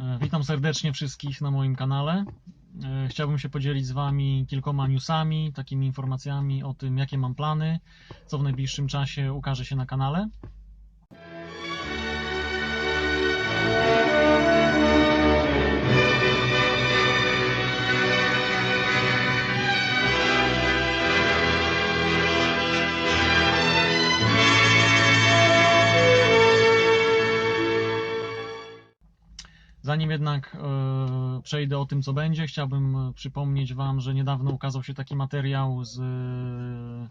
E, Witam serdecznie wszystkich na moim kanale. E, Chciałbym się podzielić z Wami kilkoma newsami, takimi informacjami o tym, jakie mam plany, co w najbliższym czasie ukaże się na kanale. Zanim jednak e, przejdę o tym, co będzie, chciałbym e, przypomnieć Wam, że niedawno ukazał się taki materiał z e,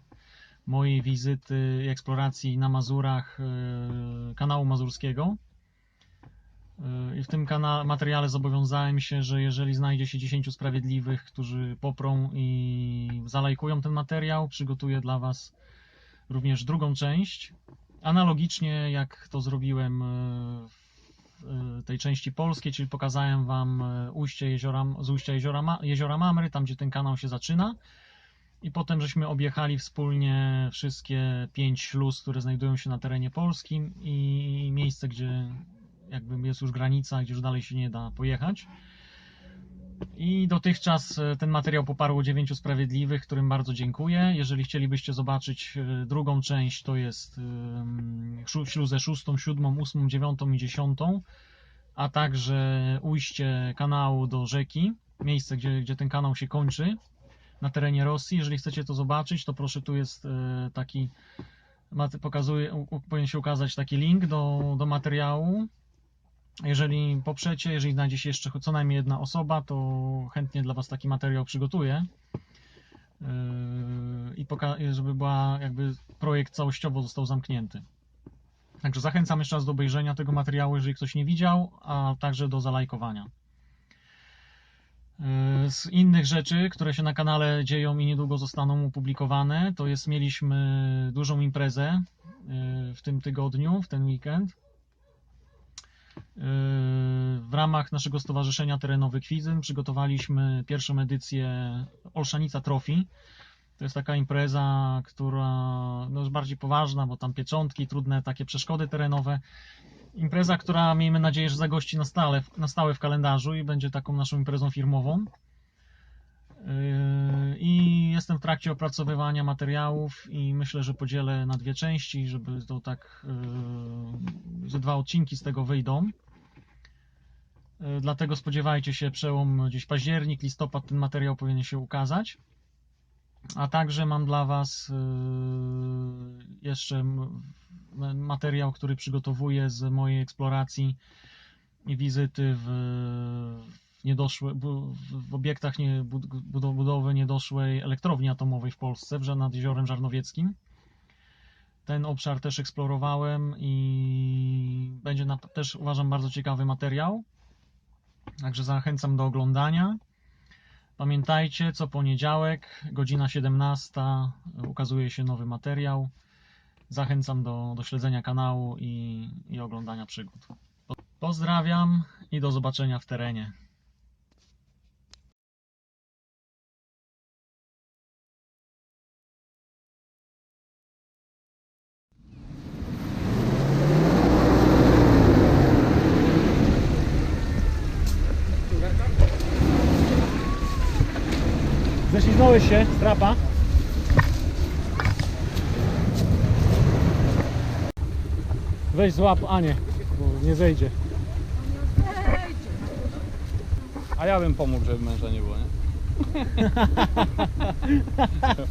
mojej wizyty i eksploracji na Mazurach e, kanału mazurskiego. E, I w tym materiale zobowiązałem się, że jeżeli znajdzie się 10 sprawiedliwych, którzy poprą i zalajkują ten materiał, przygotuję dla Was również drugą część. Analogicznie jak to zrobiłem e, w tej części polskiej, czyli pokazałem Wam e, ujście jeziora, z ujścia jeziora, jeziora Mamry, tam gdzie ten kanał się zaczyna. I potem żeśmy objechali wspólnie wszystkie pięć śluz, które znajdują się na terenie polskim i miejsce, gdzie jakby jest już granica, gdzie już dalej się nie da pojechać. I dotychczas e, ten materiał poparło dziewięciu sprawiedliwych, którym bardzo dziękuję. Jeżeli chcielibyście zobaczyć e, drugą część, to jest śluzę szóstą, siódmą, ósmą, dziewiątą i dziesiątą, a także ujście kanału do rzeki, miejsce, gdzie, gdzie ten kanał się kończy na terenie Rosji. Jeżeli chcecie to zobaczyć, to proszę, tu jest e, taki, pokazuje, powinien się ukazać taki link do, do materiału. Jeżeli poprzecie, jeżeli znajdzie się jeszcze co najmniej jedna osoba, to chętnie dla Was taki materiał przygotuję. Yy, I żeby była jakby projekt całościowo został zamknięty. Także zachęcam jeszcze raz do obejrzenia tego materiału, jeżeli ktoś nie widział, a także do zalajkowania. Yy, Z innych rzeczy, które się na kanale dzieją i niedługo zostaną opublikowane, to jest mieliśmy dużą imprezę yy, w tym tygodniu, w ten weekend. W ramach naszego stowarzyszenia Terenowy Kwizyn przygotowaliśmy pierwszą edycję Olszanica Trophy. To jest taka impreza, która no, jest bardziej poważna, bo tam pieczątki, trudne takie przeszkody terenowe. Impreza, która miejmy nadzieję, że zagości na stałe, na stałe w kalendarzu i będzie taką naszą imprezą firmową. Yy, I jestem w trakcie opracowywania materiałów i myślę, że podzielę na dwie części, żeby to tak, yy, że dwa odcinki z tego wyjdą. Yy, Dlatego spodziewajcie się przełom gdzieś październik, listopad ten materiał powinien się ukazać. A także mam dla Was yy, jeszcze materiał, który przygotowuję z mojej eksploracji i wizyty w, w, obiektach nie, bud- budo- budowy niedoszłej elektrowni atomowej w Polsce, nad Jeziorem Żarnowieckim. Ten obszar też eksplorowałem i będzie na, też uważam bardzo ciekawy materiał. Także zachęcam do oglądania. Pamiętajcie, co poniedziałek, godzina 17, ukazuje się nowy materiał. Zachęcam do, do śledzenia kanału i, i oglądania przygód. Po- Pozdrawiam i do zobaczenia w terenie. Ześliznąłeś się z trapa? Weź złap Anię, bo nie zejdzie. A ja bym pomógł, żeby męża nie było, nie?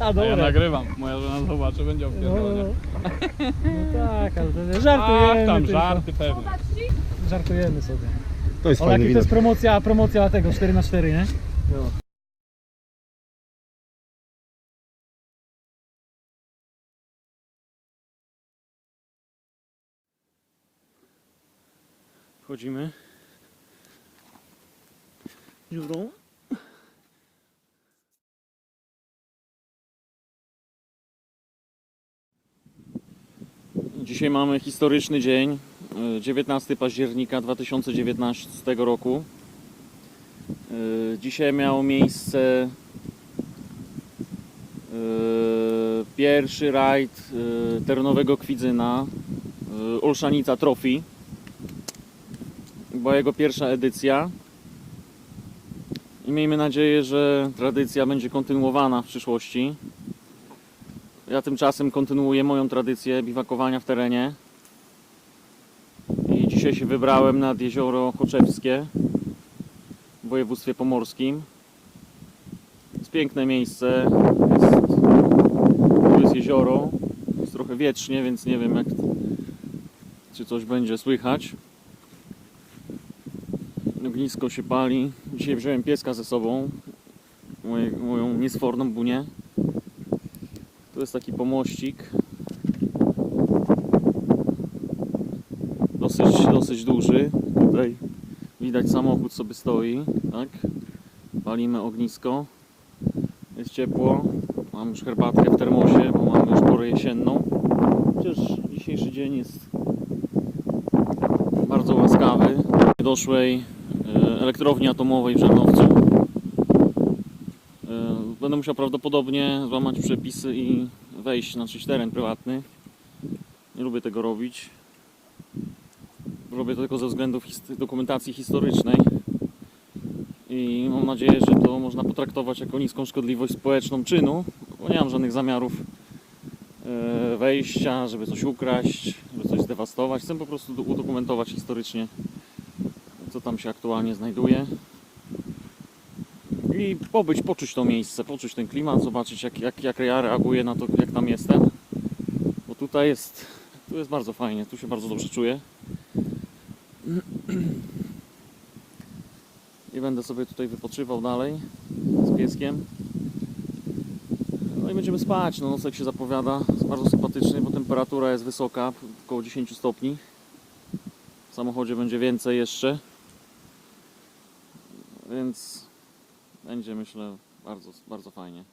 A A ja nagrywam, moja żona zobaczy, będzie No, opierdolona. no tak, ale to Ach, żartujemy. tam tylko. żarty pewnie. Żartujemy sobie. To jest O, fajny jaki to widok. jest promocja, promocja tego 4x4, nie? Wchodzimy. Dziurą. Dzisiaj mamy historyczny dzień, e, 19 października 2019 roku. E, Dzisiaj miało miejsce e, pierwszy rajd terenowego Kwidzyna, Olszanica Trophy. Była jego pierwsza edycja. I miejmy nadzieję, że tradycja będzie kontynuowana w przyszłości. Ja tymczasem kontynuuję moją tradycję biwakowania w terenie. I dzisiaj się wybrałem nad jezioro Choczewskie w województwie pomorskim. Jest piękne miejsce. Jest, tu jest jezioro. Jest trochę wietrznie, więc nie wiem jak, czy coś będzie słychać. Ognisko się pali. Dzisiaj wziąłem pieska ze sobą. Moją niesforną bunię. Tu jest taki pomościk. Dosyć, dosyć duży. Tutaj widać samochód sobie stoi. Tak? Palimy ognisko. Jest ciepło. Mam już herbatkę w termosie, bo mamy już porę jesienną. Chociaż dzisiejszy dzień jest bardzo łaskawy. Doszłej elektrowni atomowej w Żarnowcu. E, Będę musiał prawdopodobnie złamać przepisy i wejść na czyjś teren prywatny. Nie lubię tego robić. Robię to tylko ze względów dokumentacji historycznej. I mam nadzieję, że to można potraktować jako niską szkodliwość społeczną czynu, bo nie mam żadnych zamiarów e, wejścia, żeby coś ukraść, żeby coś zdewastować. Chcę po prostu do- udokumentować historycznie, co tam się aktualnie znajduje. I pobyć, poczuć to miejsce, poczuć ten klimat, zobaczyć jak, jak, jak ja reaguję na to, jak tam jestem. Bo tutaj jest, tu jest bardzo fajnie, tu się bardzo dobrze czuję. I będę sobie tutaj wypoczywał dalej z pieskiem. No i będziemy spać. No, nocek się zapowiada. Jest bardzo sympatyczny, bo temperatura jest wysoka, około 10 stopni. W samochodzie będzie więcej jeszcze. Więc będzie myślę bardzo, bardzo fajnie.